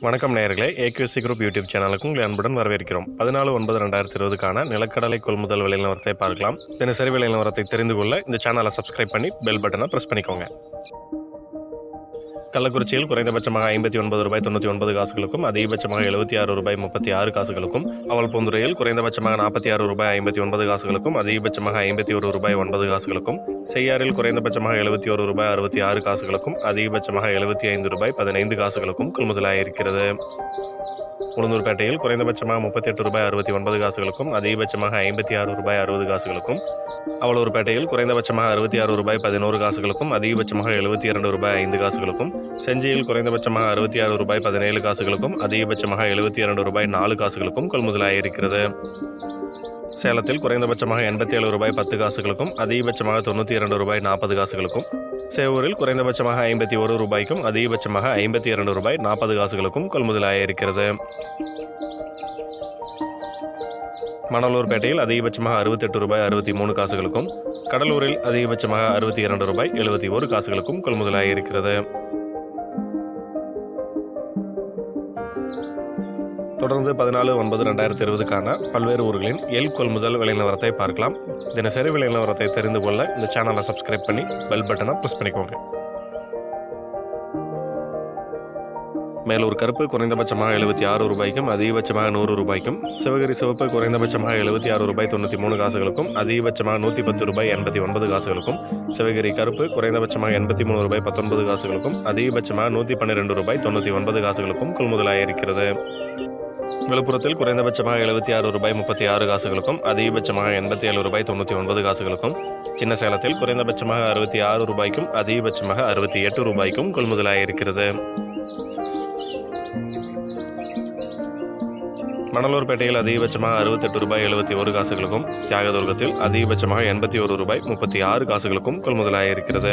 வணக்கம் நேயர்களே. AQC group YouTube சேனலுக்கு உங்களை அன்புடன் வரவேற்கிறோம். பதினாலு ஒன்பது ரெண்டாயிரத்தி இருபதுக்கான நிலக்கடலை கொள்முதல் விலை நிலவரத்தை பார்க்கலாம். தினசரி விலை நிலவரத்தை தெரிந்து கொள்ள இந்த சேனலை சப்ஸ்கிரைப் பண்ணி பெல் பட்டனை ப்ரெஸ் பண்ணிக்கோங்க. கள்ளக்குறிச்சியில் குறைந்தபட்சமாக ஐம்பத்தி ஒன்பது ரூபாய் தொண்ணூற்றி ஒன்பது காசுகளுக்கும் அதிகபட்சமாக எழுபத்தி ஆறு ரூபாய் முப்பத்தி ஆறு காசுகளுக்கும் அவல்பூந்துறையில் குறைந்தபட்சமாக நாற்பத்தி ஆறு ரூபாய் ஐம்பத்தி ஒன்பது காசுகளுக்கும் அதிகபட்சமாக ஐம்பத்தி ஒரு ரூபாய் ஒன்பது காசுகளுக்கும் செய்யாறில் குறைந்தபட்சமாக எழுபத்தி ஒரு ரூபாய் அறுபத்தி ஆறு காசுகளுக்கும் அதிகபட்சமாக எழுபத்தி ஐந்து ரூபாய் பதினைந்து காசுகளுக்கும் கொள்முதலாயிருக்கிறது. உளுந்தூர்பேட்டையில் குறைந்தபட்சமாக முப்பத்தி எட்டு ரூபாய் அறுபத்தி ஒன்பது காசுகளுக்கும் அதிகபட்சமாக ஐம்பத்தி ஆறு ரூபாய் அறுபது காசுகளுக்கும். அவலூர்பேட்டையில் குறைந்தபட்சமாக அறுபத்தி ஆறு ரூபாய் பதினோரு காசுகளுக்கும் அதிகபட்சமாக எழுபத்தி இரண்டு ரூபாய் ஐந்து காசுகளுக்கும். செஞ்சியில் குறைந்தபட்சமாக அறுபத்தி ஆறு ரூபாய் பதினேழு காசுகளுக்கும் அதிகபட்சமாக எழுபத்தி இரண்டு ரூபாய் நாலு காசுகளுக்கும் கொள்முதலாயிருக்கிறது. சேலத்தில் குறைந்தபட்சமாக எண்பத்தி ஏழு ரூபாய் பத்து காசுகளுக்கும் அதிகபட்சமாக தொண்ணூற்றி இரண்டு ரூபாய் நாற்பது காசுகளுக்கும். சேவூரில் குறைந்தபட்சமாக ஐம்பத்தி ஒரு ரூபாய்க்கும் அதிகபட்சமாக ஐம்பத்தி இரண்டு ரூபாய் நாற்பது காசுகளுக்கும் கொள்முதலாயிருக்கிறது மணலூர்பேட்டையில் அதிகபட்சமாக அறுபத்தெட்டு ரூபாய் அறுபத்தி மூணு காசுகளுக்கும் கடலூரில் அதிகபட்சமாக அறுபத்தி இரண்டு ரூபாய் எழுபத்தி ஒரு காசுகளுக்கும் கொள்முதலாயிருக்கிறது தொடர்ந்து பதினாலு ஒன்பது ரெண்டாயிரத்தி இருபதுக்கான பல்வேறு ஊர்களின் எல் கொள்முதல் விலை நிலவரத்தை பார்க்கலாம். தினசரி விலை நிலவரத்தை தெரிந்து கொள்ள இந்த சேனலை சப்ஸ்கிரைப் பண்ணி பெல் பட்டனை ப்ரெஸ் பண்ணிக்கோங்க. மேலூர் கருப்பு குறைந்தபட்சமாக எழுபத்தி ஆறு ரூபாய்க்கும் அதிகபட்சமாக நூறு ரூபாய்க்கும் சிவகிரி சிவப்பு குறைந்தபட்சமாக எழுபத்தி ஆறு ரூபாய் தொண்ணூற்றி மூணு காசுகளுக்கும் அதிகபட்சமாக நூற்றி பத்து ரூபாய் எண்பத்தி ஒன்பது காசுகளுக்கும் சிவகிரி கருப்பு குறைந்தபட்சமாக எண்பத்தி மூணு ரூபாய் பத்தொன்பது காசுகளுக்கும் அதிகபட்சமாக நூற்றி பன்னிரெண்டு ரூபாய் தொண்ணூற்றி ஒன்பது காசுகளுக்கும் கொள்முதலாயிருக்கிறது. விழுப்புரத்தில் குறைந்தபட்சமாக எழுபத்தி ஆறு ரூபாய் முப்பத்தி ஆறு காசுகளுக்கும் அதிகபட்சமாக எண்பத்தி ஏழு ரூபாய் தொண்ணூற்றி ஒன்பது காசுகளுக்கும் சின்ன சேலத்தில் குறைந்தபட்சமாக அறுபத்தி ஆறு ரூபாய்க்கும் அதிகபட்சமாக அறுபத்தி எட்டு ரூபாய்க்கும் கொள்முதலாயிருக்கிறது மணலூர்பேட்டையில் அதிகபட்சமாக அறுபத்தெட்டு ரூபாய் எழுபத்தி ஒரு காசுகளுக்கும் தியாகதுர்கத்தில் அதிகபட்சமாக எண்பத்தி ஒரு ரூபாய் முப்பத்தி ஆறு காசுகளுக்கும் கொள்முதலாயிருக்கிறது